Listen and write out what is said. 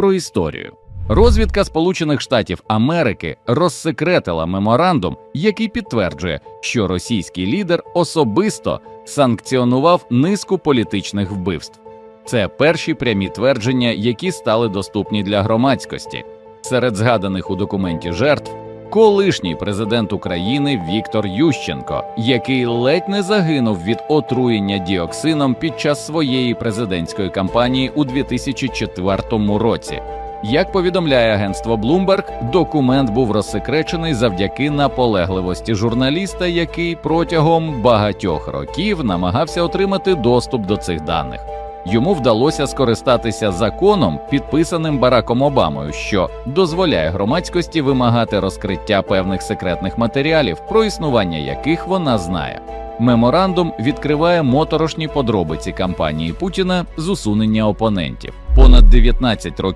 про історію. Розвідка Сполучених Штатів Америки розсекретила меморандум, який підтверджує, що російський лідер особисто санкціонував низку політичних вбивств. Це перші прямі твердження, які стали доступні для громадськості. Серед згаданих у документі жертв колишній президент України Віктор Ющенко, який ледь не загинув від отруєння діоксином під час своєї президентської кампанії у 2004 році. Як повідомляє агентство Bloomberg, документ був розсекречений завдяки наполегливості журналіста, який протягом багатьох років намагався отримати доступ до цих даних. Йому вдалося скористатися законом, підписаним Бараком Обамою, що дозволяє громадськості вимагати розкриття певних секретних матеріалів, про існування яких вона знає. Меморандум відкриває моторошні подробиці кампанії Путіна з усунення опонентів. Понад 19 років